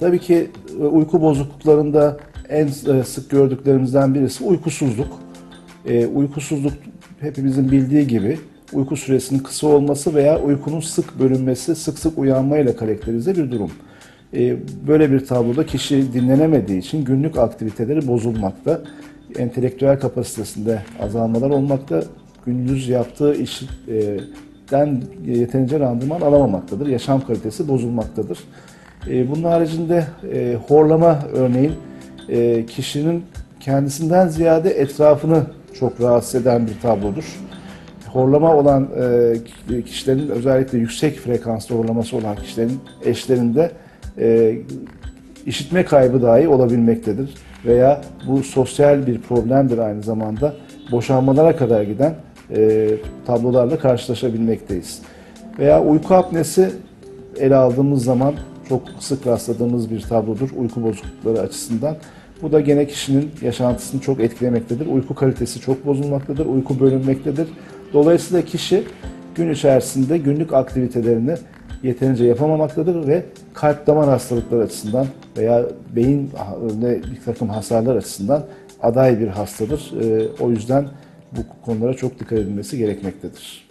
Tabii ki e, uyku bozukluklarında en e, sık gördüklerimizden birisi uykusuzluk. E, uykusuzluk hepimizin bildiği gibi uyku süresinin kısa olması veya uykunun sık bölünmesi, sık sık uyanmayla karakterize bir durum. Böyle bir tabloda kişi dinlenemediği için günlük aktiviteleri bozulmakta, entelektüel kapasitesinde azalmalar olmakta, gündüz yaptığı işten yeterince randıman alamamaktadır, yaşam kalitesi bozulmaktadır. E, Bunun haricinde e, horlama örneğin e, kişinin kendisinden ziyade etrafını çok rahatsız eden bir tablodur. Horlama olan e, kişilerin özellikle yüksek frekanslı horlaması olan kişilerin eşlerinde e, işitme kaybı dahi olabilmektedir. Veya bu sosyal bir problemdir aynı zamanda. Boşanmalara kadar giden e, tablolarla karşılaşabilmekteyiz. Veya uyku apnesi ele aldığımız zaman çok sık rastladığımız bir tablodur uyku bozuklukları açısından. Bu da gene kişinin yaşantısını çok etkilemektedir. Uyku kalitesi çok bozulmaktadır, uyku bölünmektedir. Dolayısıyla kişi gün içerisinde günlük aktivitelerini yeterince yapamamaktadır ve kalp damar hastalıkları açısından veya beyin bir takım hasarlar açısından aday bir hastadır. Ee, O yüzden bu konulara çok dikkat edilmesi gerekmektedir.